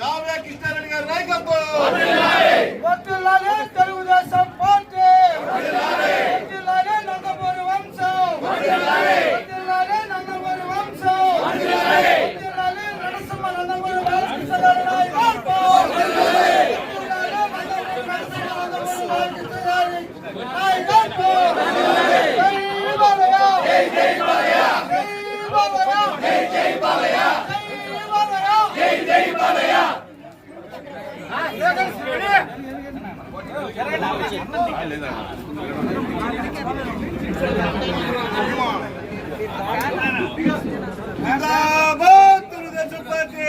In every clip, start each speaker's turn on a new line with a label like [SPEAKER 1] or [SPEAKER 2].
[SPEAKER 1] కావ్య కృష్ణారెడ్డి గారి నాయకత్వం.
[SPEAKER 2] తెలుగుదేశం పార్టీ.
[SPEAKER 3] ಅಹಮದಾಬಾದ್ ತುರ್ಗ ಚಪಾತಿ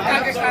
[SPEAKER 2] నాగేశ్వర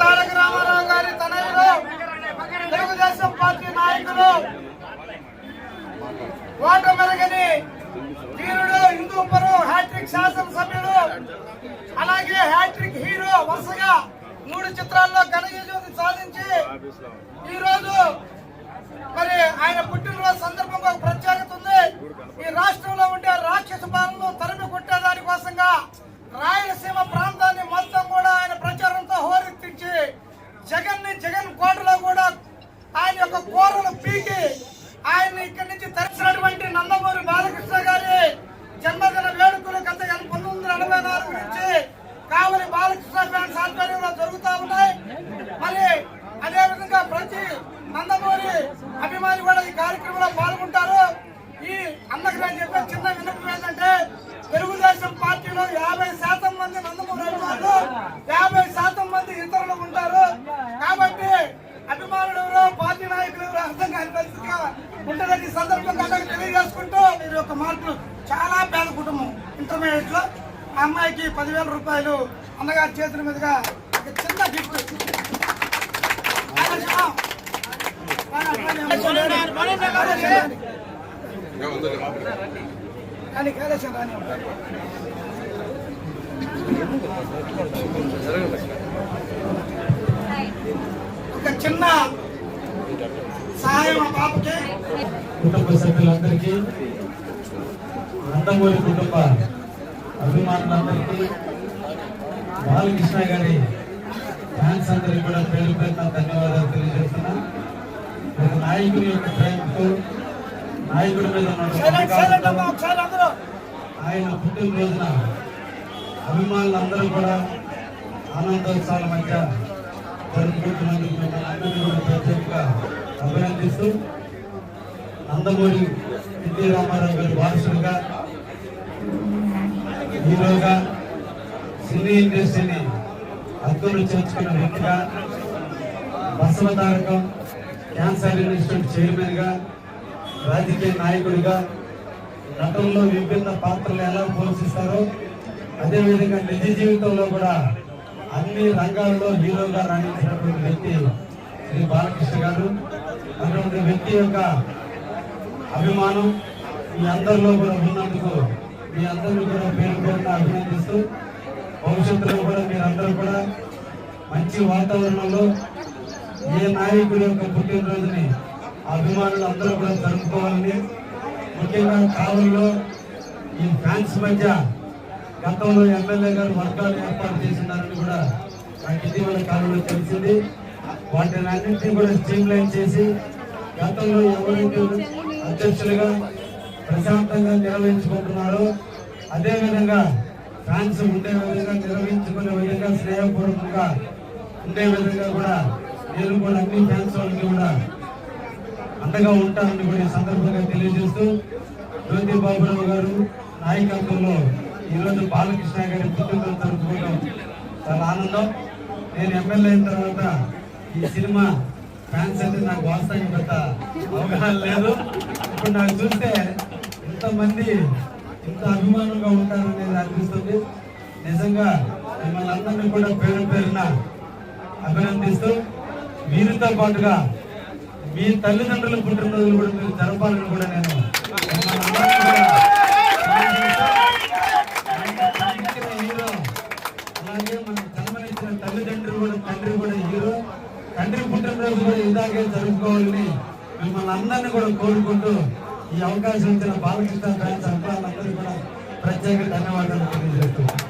[SPEAKER 2] తారక రామారావు గారి తనయులు తెలుగుదేశం పార్టీ నాయకులు. ఓట మెరగని వీరుడు హిందూపురం హ్యాట్రిక్ శాసనసభ్యుడు అలాగే హ్యాట్రిక్ హీరో వరుసగా మూడు చిత్రాల్లో ఘన విజయం సాధించి ఈరోజు మరి ఆయన పుట్టినరోజు సందర్భంగా ప్రత్యేకత ఉంది. ఈ రాష్ట్రంలో ఉండే రాక్షస పాలన అన్నగారి చేతుల మీదుగా ఒక చిన్న గిఫ్ట్ కానీ కైలాసం రాని ఒక చిన్న సహాయం పాపకి.
[SPEAKER 4] కుటుంబ సభ్యులందరికీ నందమూరి కుటుంబ అభిమానులందరికీ బాలకృష్ణ గారి ఫ్యాన్స్ అందరికీ కూడా పేరు పేరున ధన్యవాదాలు తెలియజేస్తున్నా. ఒక నాయకుని యొక్క ప్రేమతో నాయకుడి మీద
[SPEAKER 2] అందరూ
[SPEAKER 4] ఆయన పుట్టినరోజున అభిమానులందరూ కూడా ఆనందోత్సవాల మధ్య జరుపుకుంటున్నందుకు మిమ్మల్ని అందరినీ కూడా ప్రత్యేకంగా అభినందిస్తూ నందమూరి ఎన్టీ రామారావు గారి వారసుడుగా హీరోగా సినీ ఇండస్ట్రీని అద్దరు చేర్చుకున్న వ్యక్తిగా బసవతారకం క్యాన్సర్ ఇన్స్టిట్యూట్ చైర్మన్గా రాజకీయ నాయకుడిగా నటనలో విభిన్న పాత్రలు ఎలా పోషిస్తారో అదేవిధంగా నిజ జీవితంలో కూడా అన్ని రంగాల్లో హీరోగా రాణించినటువంటి వ్యక్తి శ్రీ బాలకృష్ణ గారు. అటువంటి వ్యక్తి యొక్క అభిమానం మీ అందరిలో కూడా ఉన్నందుకు మీ అందరినీ కూడా పేరు పేరున అభినందిస్తూ భవిష్యత్తులో కూడా మీరందరూ కూడా మంచి వాతావరణంలో ఏ నాయకుడి యొక్క పుట్టినరోజుని అభిమానులు అందరూ కూడా జరుపుకోవాలని. ముఖ్యంగా కావలిలో ఈ ఫ్యాన్స్ మధ్య గతంలో ఎమ్మెల్యే గారు వర్గాలు ఏర్పాటు చేస్తున్నారని కూడా నాకు ఇటీవల కాలంలో తెలిసింది. వాటిని అన్నింటినీ కూడా స్ట్రీమ్ లైన్ చేసి గతంలో ఎవరైతే అధ్యక్షులుగా ప్రశాంతంగా నిర్వహించుకుంటున్నారో అదేవిధంగా విధంగా ఫ్యాన్స్ ఉండే విధంగా నిర్వహించుకునే విధంగా స్నేహపూర్వకంగా ఉండే విధంగా కూడా నేను కూడా అన్ని ఫ్యాన్స్ వాళ్ళకి కూడా అండగా ఉంటానని కూడా ఈ సందర్భంగా తెలియజేస్తూ జ్యోతి బాబురావు గారు నాయకత్వంలో ఈరోజు బాలకృష్ణ గారి పుట్టుకలు జరుపుకోవడం చాలా ఆనందం నేను ఎమ్మెల్యే అయిన తర్వాత ఈ సినిమా ఫ్యాన్స్ అంటే నాకు వాస్తవం పెద్ద అవగాహన లేదు. ఇప్పుడు నాకు చూస్తే ఎంతమంది ఎంత అభిమానంగా ఉంటారనేది అనిపిస్తుంది. నిజంగా మిమ్మల్ని అందరినీ కూడా పేరు పేరున అభినందిస్తూ వీరితో పాటుగా మీ తల్లిదండ్రుల పుట్టినరోజులు కూడా మీరు జరపాలని కూడా నేను హీరో అలాగే మనం జన్మనిచ్చిన తల్లిదండ్రులు కూడా తండ్రి కూడా హీరో. తండ్రి పుట్టినరోజు కూడా ఇలాగే జరుపుకోవాలని మిమ్మల్ని అందరినీ కూడా కోరుకుంటూ ఈ అవకాశం ఇచ్చిన బాలకృష్ణ ఫ్యాన్స్ ప్రత్యేక ధన్యవాదాలు తెలియజేస్తున్నాను